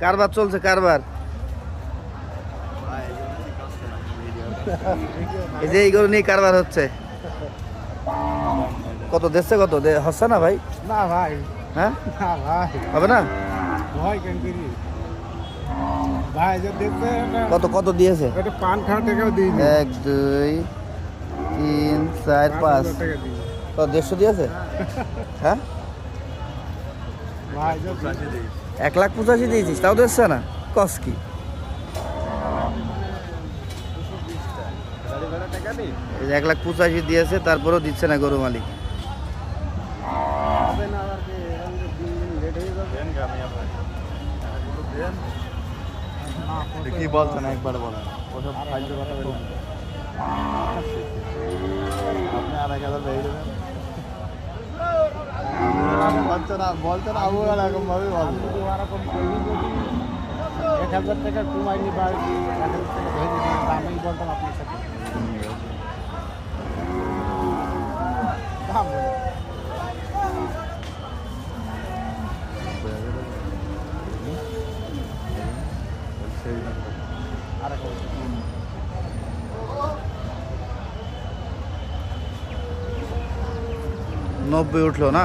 কারবার চলছে কারবার। এই যে এইগুলো নিয়ে কারবার হচ্ছে। কত দেখছে কত? দে- হচ্ছে না ভাই? না ভাই। হ্যাঁ? হবে না? কত কত দিয়েছে? এক দুই তিন চার পাঁচ কত দেড়শো দিয়েছে? হ্যাঁ? এক লাখ পঁচাশি দিয়েছিস, তাও দেখছে না। কস কি? এক লাখ পঁচাশি দিয়েছে, তারপরেও দিচ্ছে না গরু মালিক। কি বলছেন একবার বলেন ওসব আপনি আর এক হাজার না বলছেন আবু এরকম ভাবে আমি ওরকম এক হাজার টাকা কমাইনি বা এক হাজার টাকা ভেজে দিই দামই বলতাম আপনার সাথে। দাম আর এক হাজার। নব্বই উঠল না?